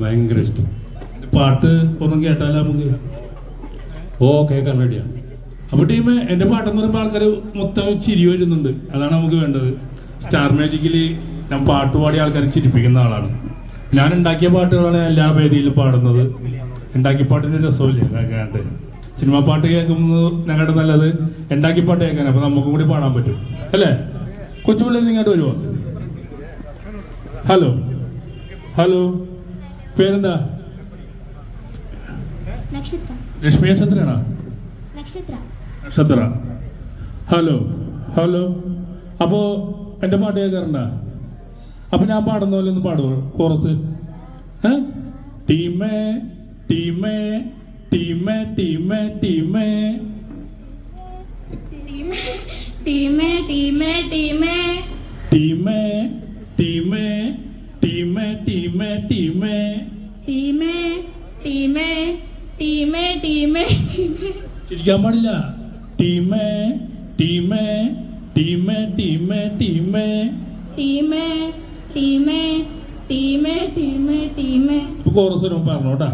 ഭയങ്കര ഇഷ്ടം. പാട്ട് ഒന്നും കേട്ടാലോ നമുക്ക്? ഓ കേൾക്കാൻ റെഡിയാണ് അപ്പൊ ടീം എന്റെ പാട്ടെന്ന് പറയുമ്പോൾ ആൾക്കാർ മൊത്തം ചിരി വരുന്നുണ്ട്. അതാണ് നമുക്ക് വേണ്ടത്. സ്റ്റാർ മാജിക്കിൽ ഞാൻ പാട്ട് പാടി ആൾക്കാരെ ചിരിപ്പിക്കുന്ന ആളാണ്. ഞാൻ ഉണ്ടാക്കിയ പാട്ടുകളാണ് എല്ലാ വേദിയിലും പാടുന്നത്. ഉണ്ടാക്കിയ പാട്ടിന്റെ രസമില്ലേ? കേൾക്കാണ്ട് സിനിമാ പാട്ട് കേൾക്കുന്നത് ഞങ്ങളുടെ നല്ലത് ഉണ്ടാക്കി പാട്ട് കേൾക്കാൻ അപ്പൊ നമുക്കും കൂടി പാടാൻ പറ്റും. അല്ലേ? കൊച്ചുപിള്ളേർ നിങ്ങോട്ട് വരുമോ ഹലോ ഹലോ പേരെന്താ? നക്ഷത്രം. ലക്ഷ്മി നക്ഷത്രയാണോ? നക്ഷത്രം. നക്ഷത്ര. Hello hello. അപ്പോ എന്റെ പാട്ട് കേൾക്കാറുണ്ട? അപ്പൊ ഞാൻ പാടുന്ന പോലെ ഒന്ന് പാടുവോ? കോറസ് ടീമേ ടീമേ ടീമേ ടീമേ. ടീമേ ടീമേ ടീമേ ടീമേ. ടീമേ ടീമേ ടീമേ ടീമേ ടീമേ. ടീമേ ടീമേ ടീമേ ടീമേ. ചിരിക്കാൻ പാടില്ല. ടീമേ ടീമേ ടീമേ ടീമേ ടീമേ. ടീമേ ടീമേ ടീമേ ടീമേ ടീമേ. കോറസ് പറഞ്ഞോട്ടാ